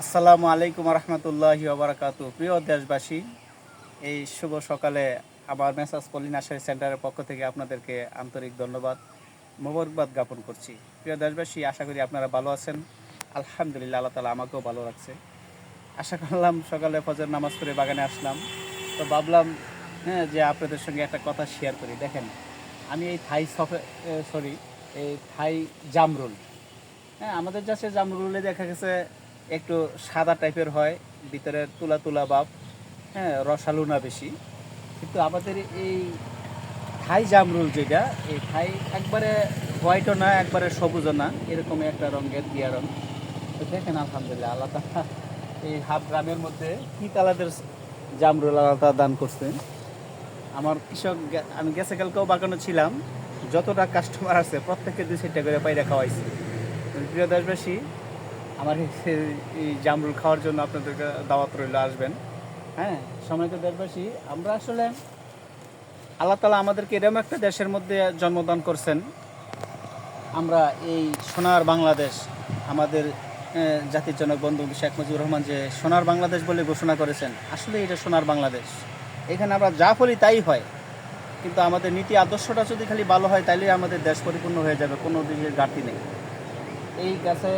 আসসালামু আলাইকুম রহমতুল্লাহি ওবরাকাতু। প্রিয় দেশবাসী, এই শুভ সকালে আমার মেসাজ পলিনাশারি সেন্টারের পক্ষ থেকে আপনাদেরকে আন্তরিক ধন্যবাদ, মোবারকবাদ জ্ঞাপন করছি। প্রিয় দেশবাসী, আশা করি আপনারা ভালো আছেন। আলহামদুলিল্লাহ, আল্লাহ তালা আমাকেও ভালো রাখছে। আশা করলাম সকালে ফজর নামাজ পড়ে বাগানে আসলাম। তো ভাবলাম হ্যাঁ যে আপনাদের সঙ্গে একটা কথা শেয়ার করি। দেখেন, আমি এই থাই সফে সরি এই থাই জামরুল। হ্যাঁ আমাদের দেশে জামরুলে দেখা গেছে একটু সাদা টাইপের হয়, ভিতরে তুলা তুলা বাপ হ্যাঁ রসালু না বেশি। কিন্তু আমাদের এই থাই জামরুল যেটা, এই থাই একবারে হোয়াইটও না, একবারে সবুজও না, এরকম একটা রঙের দিয়া রং। তো দেখেন, আলহামদুলিল্লাহ, আল্লাহ এই হাফ গ্রামের মধ্যে কি কালাদের জামরুল আল্লাহ দান করছেন। আমার কৃষক আমি গেছে কালকেও বাগানো ছিলাম, যতটা কাস্টমার আছে প্রত্যেককে দুই চারটা করে পায়রা খাওয়াইছি। প্রিয় দেশবাসী আমার এই জামরুল খাওয়ার জন্য আপনাদেরকে দাওয়াত রইল, আসবেন। হ্যাঁ সময়ত দেশবাসী, আমরা আসলে আল্লাহ তালা আমাদেরকে এরকম একটা দেশের মধ্যে জন্মদান করছেন। আমরা এই সোনার বাংলাদেশ, আমাদের জাতির জনক বন্ধু শেখ মুজিবুর রহমান যে সোনার বাংলাদেশ বলে ঘোষণা করেছেন, আসলে এটা সোনার বাংলাদেশ। এখানে আমরা যা বলি তাই হয়, কিন্তু আমাদের নীতি আদর্শটা যদি খালি ভালো হয়, তাইলে আমাদের দেশ পরিপূর্ণ হয়ে যাবে, কোনো দিকের ঘাটতি নেই। এই গাছে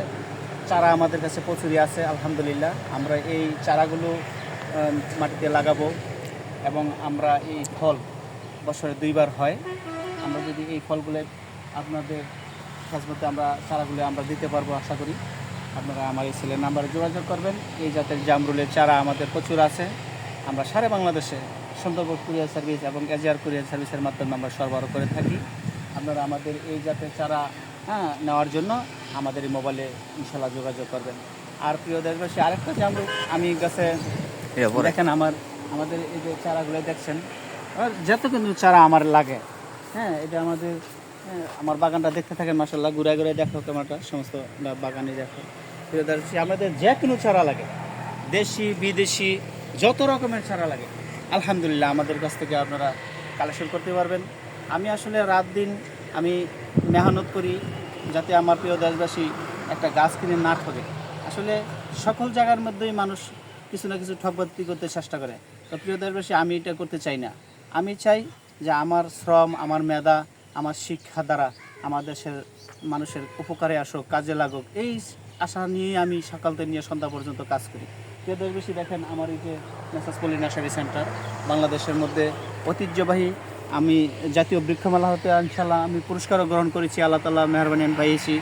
চারা আমাদের কাছে প্রচুরই আছে, আলহামদুলিল্লাহ। আমরা এই চারাগুলো মাটিতে লাগাবো এবং আমরা এই ফল বছরে দুইবার হয়। আমরা যদি এই ফলগুলো আপনাদের কাজমতে আমরা চারাগুলো আমরা দিতে পারব, আশা করি আপনারা আমার এই ছেলের নাম্বারে যোগাযোগ করবেন। এই জাতের জামরুলের চারা আমাদের প্রচুর আছে। আমরা সারা বাংলাদেশে সুন্দরবন কুরিয়ার সার্ভিস এবং এজিআর কুরিয়ার সার্ভিসের মাধ্যমে আমরা সরবরাহ করে থাকি। আপনারা আমাদের এই জাতের চারা হ্যাঁ নেওয়ার জন্য আমাদের এই মোবাইলে ইনশাল্লাহ যোগাযোগ করবেন। আর প্রিয় দেশবাসী আরেকটা জামরুল আমি গাছে দেখেন আমার আমাদের এই যে চারাগুলো দেখছেন আর যত কিন্তু চারা আমার লাগে হ্যাঁ এটা আমাদের আমার বাগানটা দেখতে থাকেন মাসাল্লাহ ঘুরে ঘুরে দেখো ক্যামেরাটা সমস্ত বাগানে দেখো। প্রিয় দর্শক, আমাদের যে কোনো চারা লাগে দেশি বিদেশি যত রকমের চারা লাগে আলহামদুলিল্লাহ আমাদের কাছ থেকে আপনারা কালেকশন করতে পারবেন। আমি আসলে রাত দিন আমি মেহনত করি যাতে আমার প্রিয় দেশবাসী একটা গাছ কিনে না ঠকে আসলে সকল জায়গার মধ্যেই মানুষ কিছু না কিছু ঠকবাতি করতে চেষ্টা করে। তো প্রিয় দেশবাসী, আমি এটা করতে চাই না। আমি চাই যে আমার শ্রম, আমার মেধা, আমার শিক্ষা দ্বারা আমার দেশের মানুষের উপকারে আসুক, কাজে লাগুক। এই আশা নিয়ে আমি সকাল থেকে নিয়ে সন্ধ্যা পর্যন্ত কাজ করি। প্রিয় দেশবাসী, দেখেন আমার এই যে মেসাজ পলি নার্সারি সেন্টার, বাংলাদেশের মধ্যে ঐতিহ্যবাহী আমি জাতীয় বৃক্ষমেলা হতে ইনশাল্লাহ আমি পুরস্কারও গ্রহণ করেছি, আল্লাহ তাল্লাহ মেহরবানি আমি পাইয়েছি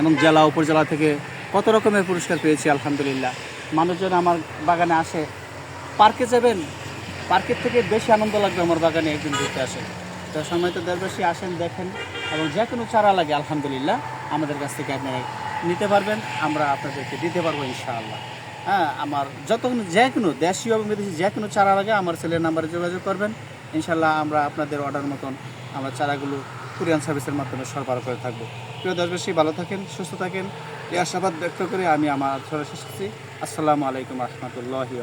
এবং জেলা, উপজেলা থেকে কত রকমের পুরস্কার পেয়েছি, আলহামদুলিল্লাহ। মানুষজন আমার বাগানে আসে, পার্কে যাবেন, পার্কের থেকে বেশি আনন্দ লাগবে আমার বাগানে একদিন ঘুরতে আসে। তো সময় তো দেশবাসী, আসেন, দেখেন এবং যে কোনো চারা লাগে, আলহামদুলিল্লাহ, আমাদের কাছ থেকে আপনারা নিতে পারবেন, আমরা আপনাদেরকে দিতে পারব ইনশাআল্লাহ। হ্যাঁ আমার যত যে কোনো দেশীয় এবং বিদেশি যে কোনো চারা লাগে, আমার ছেলের নাম্বারে যোগাযোগ করবেন। ইনশাল্লাহ আমরা আপনাদের অর্ডার মতন আমরা চারাগুলো কুরিয়ান সার্ভিসের মাধ্যমে সরবরাহ করে থাকব। প্রিয় দেশবাসী, ভালো থাকেন, সুস্থ থাকেন। এই আশাবাদ ব্যক্ত করে আমি আমার শেষ আসসালামু আলাইকুম রহমতুল্লাহি